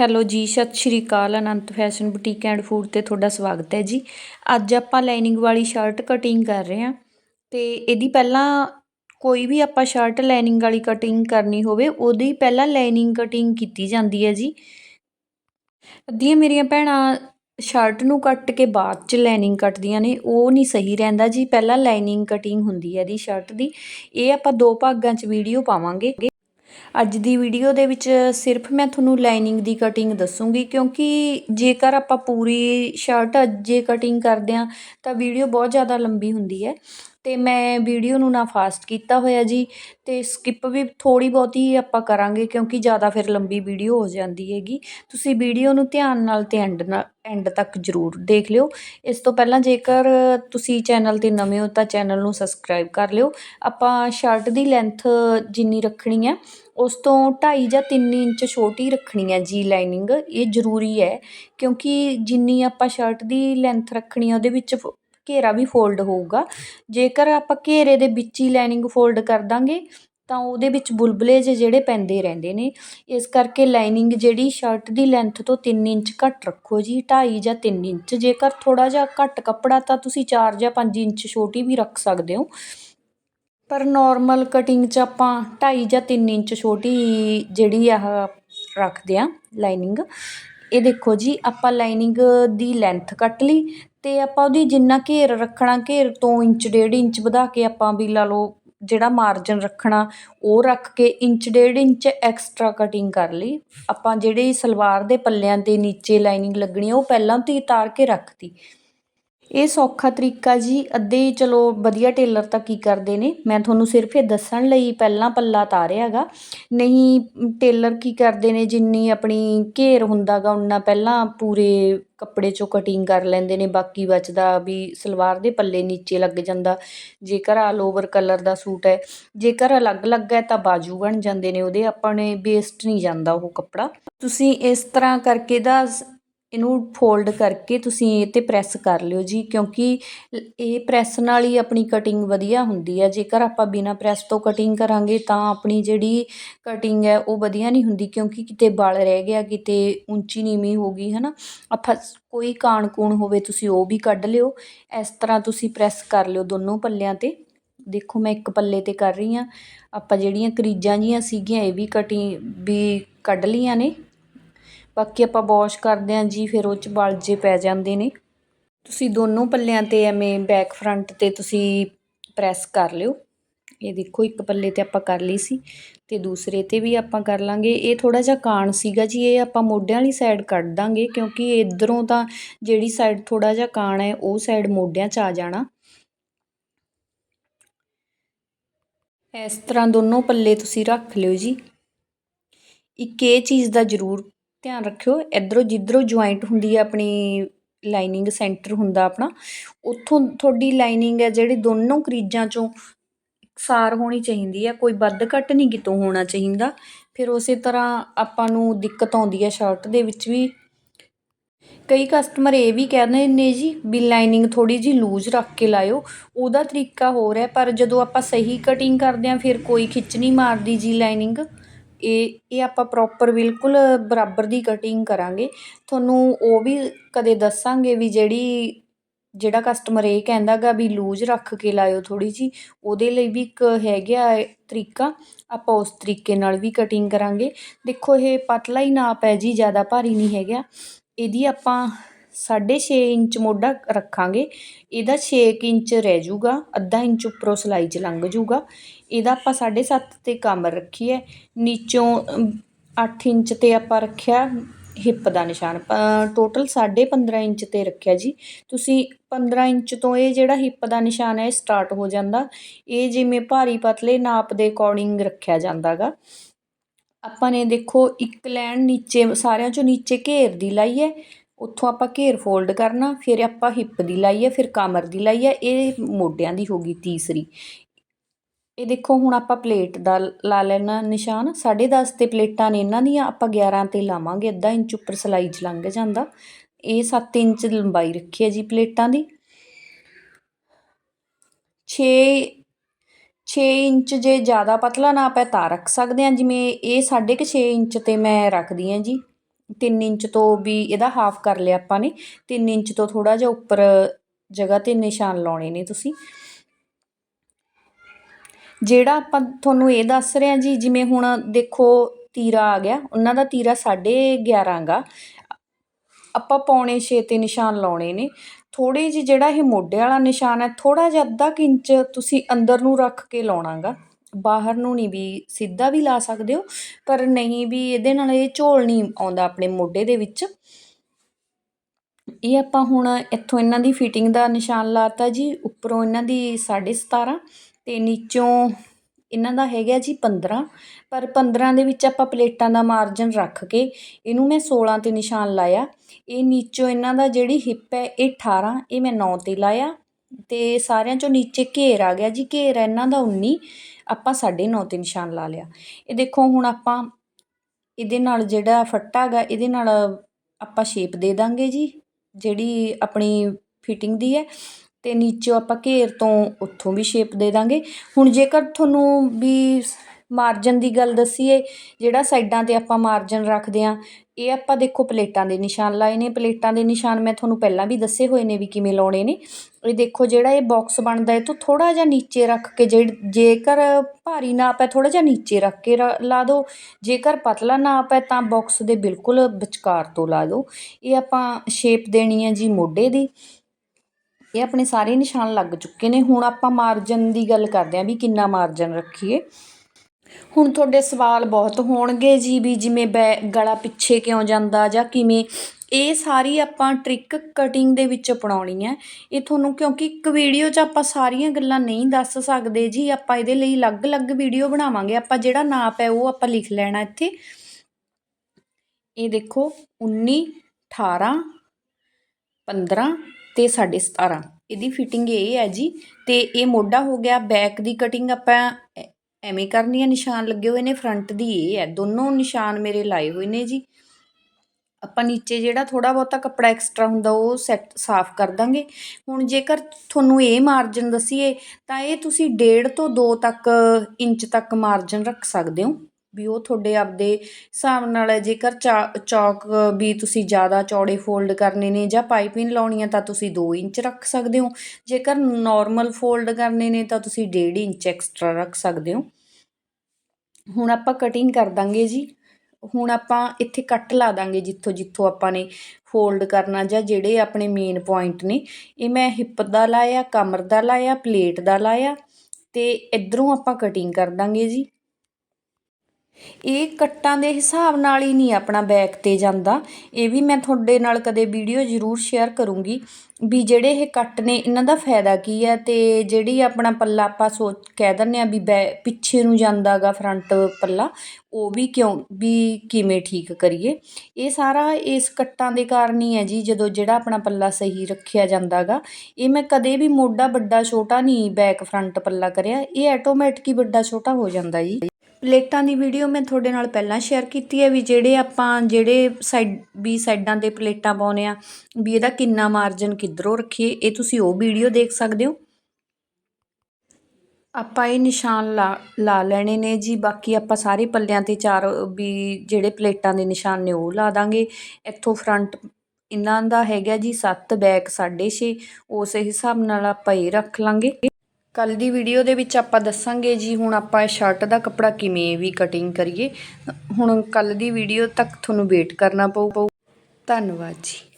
Hello ਜੀ, ਸਤਿ ਸ਼੍ਰੀ ਅਕਾਲ, Anant fashion boutique and food ਤੇ ਤੁਹਾਡਾ ਸਵਾਗਤ ਹੈ ਜੀ। ਅੱਜ ਆਪਾਂ ਲਾਈਨਿੰਗ ਵਾਲੀ ਸ਼ਰਟ ਕਟਿੰਗ ਕਰ ਰਹੇ ਹਾਂ ਤੇ ਇਹਦੀ ਪਹਿਲਾਂ ਕੋਈ ਵੀ ਆਪਾਂ ਸ਼ਰਟ ਲਾਈਨਿੰਗ ਵਾਲੀ ਕਟਿੰਗ ਕਰਨੀ ਹੋਵੇ, ਉਹਦੀ ਪਹਿਲਾਂ ਲਾਈਨਿੰਗ ਕਟਿੰਗ ਕੀਤੀ ਜਾਂਦੀ ਹੈ ਜੀ। ਅੱਧੀਆਂ ਮੇਰੀਆਂ ਭੈਣਾਂ ਸ਼ਰਟ ਨੂੰ ਕੱਟ ਕੇ ਬਾਅਦ ਚ ਲਾਈਨਿੰਗ ਕੱਟਦੀਆਂ ਨੇ, ਉਹ ਨਹੀਂ ਸਹੀ ਰਹਿੰਦਾ ਜੀ। ਪਹਿਲਾਂ ਲਾਈਨਿੰਗ ਕਟਿੰਗ ਹੁੰਦੀ ਹੈ ਇਹਦੀ ਸ਼ਰਟ ਦੀ। ਇਹ ਆਪਾਂ ਦੋ ਭਾਗਾਂ ਚ ਵੀਡੀਓ ਪਾਵਾਂਗੇ। ਅੱਜ ਦੀ ਵੀਡੀਓ ਦੇ ਵਿੱਚ ਸਿਰਫ ਮੈਂ ਤੁਹਾਨੂੰ ਲਾਈਨਿੰਗ ਦੀ ਕਟਿੰਗ ਦੱਸੂਗੀ, ਕਿਉਂਕਿ ਜੇਕਰ ਆਪਾਂ ਪੂਰੀ ਸ਼ਰਟ ਜੇ ਕਟਿੰਗ ਕਰਦੇ ਹਾਂ, ਤਾਂ ਵੀਡੀਓ ਬਹੁਤ ਜ਼ਿਆਦਾ ਲੰਬੀ ਹੁੰਦੀ ਹੈ। ਅਤੇ ਮੈਂ ਵੀਡੀਓ ਨੂੰ ਨਾ ਫਾਸਟ ਕੀਤਾ ਹੋਇਆ ਜੀ ਅਤੇ ਸਕਿੱਪ ਵੀ ਥੋੜ੍ਹੀ ਬਹੁਤੀ ਆਪਾਂ ਕਰਾਂਗੇ ਕਿਉਂਕਿ ਜ਼ਿਆਦਾ ਫਿਰ ਲੰਬੀ ਵੀਡੀਓ ਹੋ ਜਾਂਦੀ ਹੈਗੀ। ਤੁਸੀਂ ਵੀਡੀਓ ਨੂੰ ਧਿਆਨ ਨਾਲ ਅਤੇ ਐਂਡ ਨਾਲ ਐਂਡ ਤੱਕ ਜ਼ਰੂਰ ਦੇਖ ਲਿਓ। ਇਸ ਤੋਂ ਪਹਿਲਾਂ ਜੇਕਰ ਤੁਸੀਂ ਚੈਨਲ ਤੇ ਨਵੇਂ ਹੋ ਤਾਂ ਚੈਨਲ ਨੂੰ ਸਬਸਕ੍ਰਾਈਬ ਕਰ ਲਿਓ। ਆਪਾਂ ਸ਼ਰਟ ਦੀ ਲੈਂਥ ਜਿੰਨੀ ਰੱਖਣੀ ਹੈ, ਉਸ ਤੋਂ 2.5 ਜਾਂ 3 ਇੰਚ ਛੋਟੀ ਰੱਖਣੀ ਹੈ ਜੀ ਲਾਈਨਿੰਗ ਇਹ ਜ਼ਰੂਰੀ ਹੈ ਕਿਉਂਕਿ ਜਿੰਨੀ ਆਪਾਂ ਸ਼ਰਟ ਦੀ ਲੈਂਥ ਰੱਖਣੀ ਹੈ, ਉਹਦੇ ਵਿੱਚ ਘੇਰਾ ਵੀ ਫੋਲਡ ਹੋਊਗਾ। ਜੇਕਰ ਆਪਾਂ ਘੇਰੇ ਦੇ ਵਿੱਚ ਹੀ ਲਾਈਨਿੰਗ ਫੋਲਡ ਕਰ ਦਾਂਗੇ, ਤਾਂ ਉਹਦੇ ਵਿੱਚ ਬੁਲਬੁਲੇ ਜਿਹੇ ਜਿਹੜੇ ਪੈਂਦੇ ਰਹਿੰਦੇ ਨੇ, ਇਸ ਕਰਕੇ ਲਾਈਨਿੰਗ ਜਿਹੜੀ ਸ਼ਰਟ ਦੀ ਲੈਂਥ ਤੋਂ 3 ਇੰਚ ਘੱਟ ਰੱਖੋ ਜੀ 2.5 ਜਾਂ 3 ਇੰਚ। ਜੇਕਰ ਥੋੜਾ ਜਿਹਾ ਘੱਟ ਕੱਪੜਾ, ਤਾਂ ਤੁਸੀਂ 4 ਜਾਂ 5 ਇੰਚ ਛੋਟੀ ਵੀ ਰੱਖ ਸਕਦੇ ਹੋ। ਪਰ ਨਾਰਮਲ ਕਟਿੰਗ 'ਚ ਆਪਾਂ 2.5 ਜਾਂ 3 ਇੰਚ ਛੋਟੀ ਜਿਹੜੀ ਆਹ ਰੱਖਦੇ ਆ ਲਾਈਨਿੰਗ ਇਹ ਦੇਖੋ ਜੀ, ਆਪਾਂ ਲਾਈਨਿੰਗ ਦੀ ਲੈਂਥ ਕੱਟ ਲਈ ਅਤੇ ਆਪਾਂ ਉਹਦੀ ਜਿੰਨਾ ਘੇਰ ਰੱਖਣਾ, ਘੇਰ ਤੋਂ ਇੰਚ, ਡੇਢ ਇੰਚ ਵਧਾ ਕੇ ਆਪਾਂ ਵੀ ਲਾ ਲਓ ਜਿਹੜਾ ਮਾਰਜਨ ਰੱਖਣਾ, ਉਹ ਰੱਖ ਕੇ ਇੰਚ, ਡੇਢ ਇੰਚ ਐਕਸਟਰਾ ਕਟਿੰਗ ਕਰ ਲਈ। ਆਪਾਂ ਜਿਹੜੀ ਸਲਵਾਰ ਦੇ ਪੱਲਿਆਂ ਤੇ ਨੀਚੇ ਲਾਈਨਿੰਗ ਲੱਗਣੀ, ਉਹ ਪਹਿਲਾਂ ਤੋਂ ਹੀ ਉਤਾਰ ਕੇ ਰੱਖਤੀ। ਇਹ ਸੌਖਾ ਤਰੀਕਾ ਜੀ, ਅੱਧੇ ਚਲੋ ਵਧੀਆ ਟੇਲਰ ਤਾਂ ਕੀ ਕਰਦੇ ਨੇ? ਮੈਂ ਤੁਹਾਨੂੰ ਸਿਰਫ ਇਹ ਦੱਸਣ ਲਈ ਪਹਿਲਾਂ ਪੱਲਾ ਤਾਰਿਆ ਹੈਗਾ ਨਹੀਂ, ਟੇਲਰ ਕੀ ਕਰਦੇ ਨੇ? ਜਿੰਨੀ ਆਪਣੀ ਘੇਰ ਹੁੰਦਾਗਾ ਉਨਾ ਪਹਿਲਾਂ ਪੂਰੇ ਕੱਪੜੇ 'ਚੋਂ ਕਟਿੰਗ ਕਰ ਲੈਂਦੇ ਨੇ। ਬਾਕੀ ਬਚਦਾ ਵੀ ਸਲਵਾਰ ਦੇ ਪੱਲੇ ਨੀਚੇ ਲੱਗ ਜਾਂਦਾ। ਜੇਕਰ ਆਲ ਓਵਰ ਕਲਰ ਦਾ ਸੂਟ ਹੈ, ਜੇਕਰ ਅਲੱਗ-ਅਲੱਗ ਹੈ ਤਾਂ ਬਾਜੂ ਬਣ ਜਾਂਦੇ ਨੇ। ਉਹਦੇ ਆਪਣੇ ਵੇਸਟ ਨਹੀਂ ਜਾਂਦਾ ਉਹ ਕੱਪੜਾ। ਤੁਸੀਂ ਇਸ ਤਰ੍ਹਾਂ ਕਰਕੇ ਦਾ ਇਹਨੂੰ ਫੋਲਡ ਕਰਕੇ ਤੁਸੀਂ ਇਹ 'ਤੇ ਪ੍ਰੈੱਸ ਕਰ ਲਿਓ ਜੀ, ਕਿਉਂਕਿ ਇਹ ਪ੍ਰੈੱਸ ਨਾਲ ਹੀ ਆਪਣੀ ਕਟਿੰਗ ਵਧੀਆ ਹੁੰਦੀ ਹੈ। ਜੇਕਰ ਆਪਾਂ ਬਿਨਾਂ ਪ੍ਰੈੱਸ ਤੋਂ ਕਟਿੰਗ ਕਰਾਂਗੇ ਤਾਂ ਆਪਣੀ ਜਿਹੜੀ ਕਟਿੰਗ ਹੈ ਉਹ ਵਧੀਆ ਨਹੀਂ ਹੁੰਦੀ, ਕਿਉਂਕਿ ਕਿਤੇ ਵਲ ਰਹਿ ਗਿਆ, ਕਿਤੇ ਉੱਚੀ ਨੀਵੀਂ ਹੋ ਗਈ ਹੈ ਨਾ ਆਪਾਂ ਕੋਈ ਕਾਣ ਕੂਣ ਹੋਵੇ ਤੁਸੀਂ ਉਹ ਵੀ ਕੱਢ ਲਿਓ। ਇਸ ਤਰ੍ਹਾਂ ਤੁਸੀਂ ਪ੍ਰੈੱਸ ਕਰ ਲਿਓ ਦੋਨੋਂ ਪੱਲਿਆਂ 'ਤੇ। ਦੇਖੋ ਮੈਂ ਇੱਕ ਪੱਲੇ 'ਤੇ ਕਰ ਰਹੀ ਹਾਂ। ਆਪਾਂ ਜਿਹੜੀਆਂ ਕਰੀਜ਼ਾਂ ਜੀਆਂ ਸੀਗੀਆਂ, ਇਹ ਵੀ ਕਟਿੰਗ ਵੀ ਕੱਢ ਲਈਆਂ ਨੇ। ਬਾਕੀ ਆਪਾਂ ਵਾਸ਼ ਕਰਦੇ ਹਾਂ ਜੀ, ਫਿਰ ਉਹ 'ਚ ਬਲਜੇ ਪੈ ਜਾਂਦੇ ਨੇ। ਤੁਸੀਂ ਦੋਨੋਂ ਪੱਲਿਆਂ 'ਤੇ ਐਵੇਂ ਬੈਕ ਫਰੰਟ 'ਤੇ ਤੁਸੀਂ ਪ੍ਰੈਸ ਕਰ ਲਿਓ। ਇਹ ਦੇਖੋ, ਇੱਕ ਪੱਲੇ 'ਤੇ ਆਪਾਂ ਕਰ ਲਈ ਸੀ ਤੇ ਦੂਸਰੇ 'ਤੇ ਵੀ ਆਪਾਂ ਕਰ ਲਾਂਗੇ। ਇਹ ਥੋੜਾ ਜਿਹਾ ਕਾਣ ਸੀਗਾ ਜੀ, ਇਹ ਆਪਾਂ ਮੋਢਿਆਂ ਵਾਲੀ ਸਾਈਡ ਕੱਢ ਦਾਂਗੇ, ਕਿਉਂਕਿ ਇਧਰੋਂ ਤਾਂ ਜਿਹੜੀ ਸਾਈਡ ਥੋੜਾ ਜਿਹਾ ਕਾਣ ਹੈ, ਉਹ ਸਾਈਡ ਮੋਢਿਆਂ 'ਚ ਆ ਜਾਣਾ। ਇਸ ਤਰ੍ਹਾਂ ਦੋਨੋਂ ਪੱਲੇ ਤੁਸੀਂ ਰੱਖ ਲਿਓ ਜੀ। ਇੱਕ ਇਹ ਚੀਜ਼ ਦਾ ਜ਼ਰੂਰ ਧਿਆਨ ਰੱਖਿਓ, ਇਧਰੋਂ ਜਿੱਧਰੋਂ ਜੁਆਇੰਟ ਹੁੰਦੀ ਹੈ ਆਪਣੀ ਲਾਈਨਿੰਗ ਸੈਂਟਰ ਹੁੰਦਾ ਆਪਣਾ, ਉੱਥੋਂ ਤੁਹਾਡੀ ਲਾਈਨਿੰਗ ਹੈ ਜਿਹੜੀ ਦੋਨੋਂ ਕਰੀਜ਼ਾਂ 'ਚੋਂ ਸਾਰ ਹੋਣੀ ਚਾਹੀਦੀ ਹੈ ਕੋਈ ਵੱਧ ਘੱਟ ਨਹੀਂ ਕਿਤੋਂ ਹੋਣਾ ਚਾਹੀਦਾ। ਫਿਰ ਉਸੇ ਤਰ੍ਹਾਂ ਆਪਾਂ ਨੂੰ ਦਿੱਕਤ ਆਉਂਦੀ ਹੈ ਸ਼ਰਟ ਦੇ ਵਿੱਚ ਵੀ। ਕਈ ਕਸਟਮਰ ਇਹ ਵੀ ਕਹਿੰਦੇ ਨੇ ਜੀ ਵੀ ਲਾਈਨਿੰਗ ਥੋੜੀ ਜੀ ਲੂਜ਼ ਰੱਖ ਕੇ ਲਾਇਓ, ਉਹਦਾ ਤਰੀਕਾ ਹੋਰ ਹੈ, ਪਰ ਜਦੋਂ ਆਪਾਂ ਸਹੀ ਕਟਿੰਗ ਕਰਦੇ ਆਂ, ਫਿਰ ਕੋਈ ਖਿੱਚ ਨਹੀਂ ਮਾਰਦੀ ਜੀ ਲਾਈਨਿੰਗ ਇਹ ਇਹ ਆਪਾਂ ਪ੍ਰੋਪਰ ਬਿਲਕੁਲ ਬਰਾਬਰ ਦੀ ਕਟਿੰਗ ਕਰਾਂਗੇ। ਤੁਹਾਨੂੰ ਉਹ ਵੀ ਕਦੇ ਦੱਸਾਂਗੇ ਵੀ ਜਿਹੜੀ, ਜਿਹੜਾ ਕਸਟਮਰ ਇਹ ਕਹਿੰਦਾ ਗਾ ਵੀ ਲੂਜ਼ ਰੱਖ ਕੇ ਲਾਇਓ ਥੋੜ੍ਹੀ ਜਿਹੀ, ਉਹਦੇ ਲਈ ਵੀ ਇੱਕ ਹੈਗਾ ਤਰੀਕਾ। ਆਪਾਂ ਉਸ ਤਰੀਕੇ ਨਾਲ ਵੀ ਕਟਿੰਗ ਕਰਾਂਗੇ। ਦੇਖੋ, ਇਹ ਪਤਲਾ ਹੀ ਨਾਪ ਹੈ ਜੀ, ਜ਼ਿਆਦਾ ਭਾਰੀ ਨਹੀਂ ਹੈਗਾ। ਇਹਦੀ ਆਪਾਂ 6.5 ਇੰਚ ਮੋਢਾ ਰੱਖਾਂਗੇ, ਇਹਦਾ 6 ਇੰਚ ਰਹਿ ਜਾਊਗਾ ਅੱਧਾ ਇੰਚ ਉੱਪਰੋਂ ਸਲਾਈ 'ਚ ਲੰਘ ਜਾਊਗਾ ਇਹਦਾ ਆਪਾਂ 7.5 ਤੇ ਕਮਰ ਰੱਖੀ ਹੈ, ਨੀਚੋਂ 8 ਇੰਚ ਤੇ ਆਪਾਂ ਰੱਖਿਆ ਹਿੱਪ ਦਾ ਨਿਸ਼ਾਨ। ਟੋਟਲ 15.5 ਇੰਚ ਤੇ ਰੱਖਿਆ ਜੀ। ਤੁਸੀਂ 15 ਇੰਚ ਤੋਂ ਇਹ ਜਿਹੜਾ ਹਿੱਪ ਦਾ ਨਿਸ਼ਾਨ ਹੈ ਸਟਾਰਟ ਹੋ ਜਾਂਦਾ। ਇਹ ਜਿਵੇਂ ਭਾਰੀ ਪਤਲੇ ਨਾਪ ਦੇ ਅਕੋਰਡਿੰਗ ਰੱਖਿਆ ਜਾਂਦਾਗਾ। ਆਪਾਂ ਨੇ ਦੇਖੋ ਇੱਕ ਲੈਣ ਨੀਚੇ, ਸਾਰਿਆਂ ਚੋਂ ਨੀਚੇ ਘੇਰ ਦੀ ਲਾਈ ਹੈ। ਉੱਥੋਂ ਆਪਾਂ ਘੇਰ ਫੋਲਡ ਕਰਨਾ, ਫਿਰ ਆਪਾਂ ਹਿੱਪ ਦੀ ਲਾਈ ਹੈ ਫਿਰ ਕਮਰ ਦੀ ਲਾਈ ਹੈ ਇਹ ਮੋਢਿਆਂ ਦੀ ਹੋ ਗਈ ਤੀਸਰੀ। ਇਹ ਦੇਖੋ, ਹੁਣ ਆਪਾਂ ਪਲੇਟ ਦਾ ਲਾ ਲੈਣਾ ਨਿਸ਼ਾਨ 10.5 ਤੇ ਪਲੇਟਾਂ ਨੇ ਇਹਨਾਂ ਦੀਆਂ, ਆਪਾਂ 11 ਤੇ ਲਾਵਾਂਗੇ, ਅੱਧਾ ਇੰਚ ਉੱਪਰ ਸਲਾਈ 'ਚ ਲੰਘ ਜਾਂਦਾ। ਇਹ 7 ਇੰਚ ਲੰਬਾਈ ਰੱਖੀ ਹੈ ਜੀ ਪਲੇਟਾਂ ਦੀ। 6 6 ਇੰਚ ਜੇ ਜ਼ਿਆਦਾ ਪਤਲਾ ਨਾਪ ਹੈ ਤਾਂ ਰੱਖ ਸਕਦੇ ਹਾਂ, ਜਿਵੇਂ ਇਹ 6.5 ਇੰਚ ਤੇ ਮੈਂ ਰੱਖਦੀ ਹਾਂ ਜੀ। ਤਿੰਨ ਇੰਚ ਤੋਂ ਵੀ ਇਹਦਾ ਹਾਫ ਕਰ ਲਿਆ ਆਪਾਂ ਨੇ, ਤਿੰਨ ਇੰਚ ਤੋਂ ਥੋੜਾ ਜਿਹਾ ਉੱਪਰ ਜਗ੍ਹਾ ਤੇ ਨਿਸ਼ਾਨ ਲਾਉਣੇ ਨੇ ਤੁਸੀਂ। ਜਿਹੜਾ ਆਪਾਂ ਤੁਹਾਨੂੰ ਇਹ ਦੱਸ ਰਹੇ ਹਾਂ ਜੀ, ਜਿਵੇਂ ਹੁਣ ਦੇਖੋ ਤੀਰਾ ਆ ਗਿਆ, ਉਹਨਾਂ ਦਾ ਤੀਰਾ 11.5 ਗਾ। ਆਪਾਂ ਪੌਣੇ 6 ਤੇ ਨਿਸ਼ਾਨ ਲਾਉਣੇ ਨੇ। ਥੋੜੀ ਜਿਹੀ ਜਿਹੜਾ ਇਹ ਮੋਢੇ ਵਾਲਾ ਨਿਸ਼ਾਨ ਹੈ ਥੋੜਾ ਜਿਹਾ ਅੱਧਾ ਕੁ ਇੰਚ ਤੁਸੀਂ ਅੰਦਰ ਨੂੰ ਰੱਖ ਕੇ ਲਾਉਣਾਗਾ ਬਾਹਰ ਨੂੰ ਨਹੀਂ ਵੀ ਸਿੱਧਾ ਵੀ ਲਾ ਸਕਦੇ ਹੋ, ਪਰ ਨਹੀਂ ਵੀ ਇਹਦੇ ਨਾਲ ਇਹ ਝੋਲ ਨਹੀਂ ਆਉਂਦਾ ਆਪਣੇ ਮੋਢੇ ਦੇ ਵਿੱਚ। ਇਹ ਆਪਾਂ ਹੁਣ ਇੱਥੋਂ ਇਹਨਾਂ ਦੀ ਫਿਟਿੰਗ ਦਾ ਨਿਸ਼ਾਨ ਲਾਤਾ ਜੀ, ਉੱਪਰੋਂ ਇਹਨਾਂ ਦੀ 17.5 ਤੇ ਨੀਚੋਂ ਇਹਨਾਂ ਦਾ ਹੈਗਾ ਜੀ 15 ਪਰ 15 ਦੇ ਵਿੱਚ ਆਪਾਂ ਪਲੇਟਾਂ ਦਾ ਮਾਰਜਨ ਰੱਖ ਕੇ ਇਹਨੂੰ ਮੈਂ 16 ਤੇ ਨਿਸ਼ਾਨ ਲਾਇਆ। ਇਹ ਨੀਚੋਂ ਇਹਨਾਂ ਦਾ ਜਿਹੜੀ ਹਿੱਪ ਹੈ, ਇਹ 18 ਇਹ ਮੈਂ 9 ਤੇ ਲਾਇਆ। ਤੇ ਸਾਰਿਆਂ ਚੋਂ ਨੀਚੇ ਘੇਰ ਆ ਗਿਆ ਜੀ, ਘੇਰ ਹੈ ਇਹਨਾਂ ਦਾ 19 ਆਪਾਂ 9.5 ਤੇ ਨਿਸ਼ਾਨ ਲਾ ਲਿਆ। ਇਹ ਦੇਖੋ, ਹੁਣ ਆਪਾਂ ਇਹਦੇ ਨਾਲ ਜਿਹੜਾ ਫੱਟਾ ਹੈਗਾ, ਇਹਦੇ ਨਾਲ ਆਪਾਂ ਸ਼ੇਪ ਦੇ ਦਾਂਗੇ ਜੀ, ਜਿਹੜੀ ਆਪਣੀ ਫਿਟਿੰਗ ਦੀ ਹੈ ਅਤੇ ਨੀਚੋਂ ਆਪਾਂ ਘੇਰ ਤੋਂ ਉੱਥੋਂ ਵੀ ਸ਼ੇਪ ਦੇ ਦਾਂਗੇ। ਹੁਣ ਜੇਕਰ ਤੁਹਾਨੂੰ ਵੀ ਮਾਰਜਨ ਦੀ ਗੱਲ ਦੱਸੀਏ, ਜਿਹੜਾ ਸਾਈਡਾਂ ਤੇ ਆਪਾਂ ਮਾਰਜਨ ਰੱਖਦੇ ਹਾਂ, ਇਹ ਆਪਾਂ ਦੇਖੋ ਪਲੇਟਾਂ ਦੇ ਨਿਸ਼ਾਨ ਲਾਏ ਨੇ। ਪਲੇਟਾਂ ਦੇ ਨਿਸ਼ਾਨ ਮੈਂ ਤੁਹਾਨੂੰ ਪਹਿਲਾਂ ਵੀ ਦੱਸੇ ਹੋਏ ਨੇ ਵੀ ਕਿਵੇਂ ਲਾਉਣੇ ਨੇ। ਇਹ ਦੇਖੋ ਜਿਹੜਾ ਇਹ ਬਾਕਸ ਬਣਦਾ, ਇਹ ਤੋਂ ਥੋੜਾ ਜਿਹਾ ਨੀਚੇ ਰੱਖ ਕੇ ਜੇ, ਜੇਕਰ ਭਾਰੀ ਨਾਪ ਹੈ ਥੋੜਾ ਜਿਹਾ ਨੀਚੇ ਰੱਖ ਕੇ ਲਾ ਦਿਓ ਜੇਕਰ ਪਤਲਾ ਨਾਪ ਹੈ, ਤਾਂ ਬਾਕਸ ਦੇ ਬਿਲਕੁਲ ਵਿਚਕਾਰ ਤੋਂ ਲਾ ਦਿਓ ਇਹ ਆਪਾਂ ਸ਼ੇਪ ਦੇਣੀ ਹੈ ਜੀ ਮੋਢੇ ਦੀ। ਇਹ ਆਪਣੇ ਸਾਰੇ ਨਿਸ਼ਾਨ ਲੱਗ ਚੁੱਕੇ ਨੇ। ਹੁਣ ਆਪਾਂ ਮਾਰਜਨ ਦੀ ਗੱਲ ਕਰਦੇ ਆਂ ਵੀ ਕਿੰਨਾ ਮਾਰਜਨ ਰੱਖੀਏ। ਹੁਣ ਤੁਹਾਡੇ ਸਵਾਲ ਬਹੁਤ ਹੋਣਗੇ ਜੀ ਵੀ ਜਿਵੇਂ ਬੈ ਗਲਾ ਪਿੱਛੇ ਕਿਉਂ ਜਾਂਦਾ ਜਾਂ ਕਿਵੇਂ। ਇਹ ਸਾਰੀ ਆਪਾਂ ਟ੍ਰਿਕ ਕਟਿੰਗ ਦੇ ਵਿੱਚ ਅਪਣਾਉਣੀ ਹੈ। ਇਹ ਤੁਹਾਨੂੰ ਕਿਉਂਕਿ ਇੱਕ ਵੀਡੀਓ 'ਚ ਆਪਾਂ ਸਾਰੀਆਂ ਗੱਲਾਂ ਨਹੀਂ ਦੱਸ ਸਕਦੇ ਜੀ। ਆਪਾਂ ਇਹਦੇ ਲਈ ਅਲੱਗ-ਅਲੱਗ ਵੀਡੀਓ ਬਣਾਵਾਂਗੇ। ਆਪਾਂ ਜਿਹੜਾ ਨਾਪ ਹੈ ਉਹ ਆਪਾਂ ਲਿਖ ਲੈਣਾ ਇੱਥੇ। ਇਹ ਦੇਖੋ 19 18 15 ਤੇ 17.5 ਇਹਦੀ ਫਿਟਿੰਗ ਇਹ ਹੈ ਜੀ। ਤੇ ਇਹ ਮੋਢਾ ਹੋ ਗਿਆ ਬੈਕ ਦੀ ਕਟਿੰਗ ਆਪਾਂ ਐਵੇਂ ਕਰਨੀਆਂ ਨਿਸ਼ਾਨ ਲੱਗੇ ਹੋਏ ਨੇ ਫਰੰਟ ਦੀ ਇਹ ਹੈ। ਦੋਨੋਂ ਨਿਸ਼ਾਨ ਮੇਰੇ ਲਾਏ ਹੋਏ ਨੇ ਜੀ। ਆਪਾਂ ਨੀਚੇ ਜਿਹੜਾ ਥੋੜਾ ਬਹੁਤਾ ਕੱਪੜਾ ਐਕਸਟਰਾ ਹੁੰਦਾ ਉਹ ਸੈਟ ਸਾਫ਼ ਕਰ ਦਾਂਗੇ। ਹੁਣ ਜੇਕਰ ਤੁਹਾਨੂੰ ਇਹ ਮਾਰਜਨ ਦਸੀਏ ਤਾਂ ਇਹ ਤੁਸੀਂ 1.5 ਤੋਂ 2 ਤੱਕ ਇੰਚ ਤੱਕ ਮਾਰਜਨ ਰੱਖ ਸਕਦੇ ਹੋ। ਵੀ ਉਹ ਤੁਹਾਡੇ ਆਪਦੇ ਹਿਸਾਬ ਨਾਲ ਜੇਕਰ ਚਾ, ਚੌਕ ਵੀ ਤੁਸੀਂ ਜ਼ਿਆਦਾ ਚੌੜੇ ਫੋਲਡ ਕਰਨੇ ਨੇ ਜਾਂ ਪਾਈਪਿੰਗ ਲਾਉਣੀ ਹੈ ਤਾਂ ਤੁਸੀਂ 2 ਇੰਚ ਰੱਖ ਸਕਦੇ ਹੋ। ਜੇਕਰ ਨੋਰਮਲ ਫੋਲਡ ਕਰਨੇ ਨੇ ਤਾਂ ਤੁਸੀਂ 1.5 ਇੰਚ ਐਕਸਟਰਾ ਰੱਖ ਸਕਦੇ ਹੋ। ਹੁਣ ਆਪਾਂ ਕਟਿੰਗ ਕਰ ਦਾਂਗੇ ਜੀ। ਹੁਣ ਆਪਾਂ ਇੱਥੇ ਕੱਟ ਲਾ ਦਾਂਗੇ ਜਿੱਥੋਂ ਜਿੱਥੋਂ ਆਪਾਂ ਨੇ ਫੋਲਡ ਕਰਨਾ ਜਾਂ ਜਿਹੜੇ ਆਪਣੇ ਮੇਨ ਪੁਆਇੰਟ ਨੇ। ਇਹ ਮੈਂ ਹਿੱਪ ਦਾ ਲਾਇਆ, ਕਮਰ ਦਾ ਲਾਇਆ ਪਲੇਟ ਦਾ ਲਾਇਆ ਤੇ ਇਧਰੋਂ ਆਪਾਂ ਕਟਿੰਗ ਕਰ ਦਾਂਗੇ ਜੀ। ਇਹ ਕੱਟਾਂ ਦੇ ਹਿਸਾਬ ਨਾਲ ਹੀ ਨਹੀਂ ਆਪਣਾ ਬੈਕ ਤੇ ਜਾਂਦਾ। ਇਹ ਵੀ ਮੈਂ ਤੁਹਾਡੇ ਨਾਲ ਕਦੇ ਵੀਡੀਓ ਜ਼ਰੂਰ ਸ਼ੇਅਰ ਕਰੂੰਗੀ ਵੀ ਜਿਹੜੇ ਇਹ ਕੱਟ ਨੇ, ਇਹਨਾਂ ਦਾ ਫਾਇਦਾ ਕੀ ਹੈ ਅਤੇ ਜਿਹੜੀ ਆਪਣਾ ਪੱਲਾ ਆਪਾਂ ਸੋਚ ਕਹਿ ਦਿੰਦੇ ਆ ਵੀ ਬੈ ਪਿੱਛੇ ਨੂੰ ਜਾਂਦਾ ਗਾ ਫਰੰਟ ਪੱਲਾ, ਉਹ ਵੀ ਕਿਉਂ, ਵੀ ਕਿਵੇਂ ਠੀਕ ਕਰੀਏ। ਇਹ ਸਾਰਾ ਇਸ ਕੱਟਾਂ ਦੇ ਕਾਰਨ ਹੀ ਹੈ ਜੀ, ਜਦੋਂ ਜਿਹੜਾ ਆਪਣਾ ਪੱਲਾ ਸਹੀ ਰੱਖਿਆ ਜਾਂਦਾ ਗਾ ਇਹ ਮੈਂ ਕਦੇ ਵੀ ਮੋਢਾ ਵੱਡਾ ਛੋਟਾ ਨਹੀਂ ਬੈਕ ਫਰੰਟ ਪੱਲਾ ਕਰਿਆ, ਇਹ ਆਟੋਮੈਟਿਕ ਹੀ ਵੱਡਾ ਛੋਟਾ ਹੋ ਜਾਂਦਾ ਜੀ। ਪਲੇਟਾਂ ਦੀ ਵੀਡੀਓ ਮੈਂ ਤੁਹਾਡੇ ਨਾਲ ਪਹਿਲਾਂ ਸ਼ੇਅਰ ਕੀਤੀ ਹੈ ਵੀ ਜਿਹੜੇ ਆਪਾਂ ਜਿਹੜੇ ਸਾਈਡ ਵੀ ਸਾਈਡਾਂ ਦੇ ਪਲੇਟਾਂ ਪਾਉਂਦੇ ਆ ਵੀ ਇਹਦਾ ਕਿੰਨਾ ਮਾਰਜਨ ਕਿੱਧਰੋਂ ਰੱਖੀਏ, ਇਹ ਤੁਸੀਂ ਉਹ ਵੀਡੀਓ ਦੇਖ ਸਕਦੇ ਹੋ। ਆਪਾਂ ਇਹ ਨਿਸ਼ਾਨ ਲਾ ਲਾ ਲੈਣੇ ਨੇ ਜੀ, ਬਾਕੀ ਆਪਾਂ ਸਾਰੇ ਪੱਲਿਆਂ 'ਤੇ ਚਾਰ, ਵੀ ਜਿਹੜੇ ਪਲੇਟਾਂ ਦੇ ਨਿਸ਼ਾਨ ਨੇ ਉਹ ਲਾ ਦਾਂਗੇ। ਇੱਥੋਂ ਫਰੰਟ ਇਹਨਾਂ ਦਾ ਹੈਗਾ ਜੀ 7 ਬੈਕ 6.5 ਉਸੇ ਹਿਸਾਬ ਨਾਲ ਆਪਾਂ ਇਹ ਰੱਖ ਲਾਂਗੇ। ਕੱਲ ਦੀ ਵੀਡੀਓ ਦੇ ਵਿੱਚ ਆਪਾਂ ਦੱਸਾਂਗੇ ਜੀ, ਹੁਣ ਆਪਾਂ ਸ਼ਰਟ ਦਾ ਕੱਪੜਾ ਕਿਵੇਂ ਵੀ ਕਟਿੰਗ ਕਰੀਏ। ਹੁਣ ਕੱਲ ਦੀ ਵੀਡੀਓ ਤੱਕ ਤੁਹਾਨੂੰ ਵੇਟ ਕਰਨਾ ਪਊ। ਧੰਨਵਾਦ ਜੀ।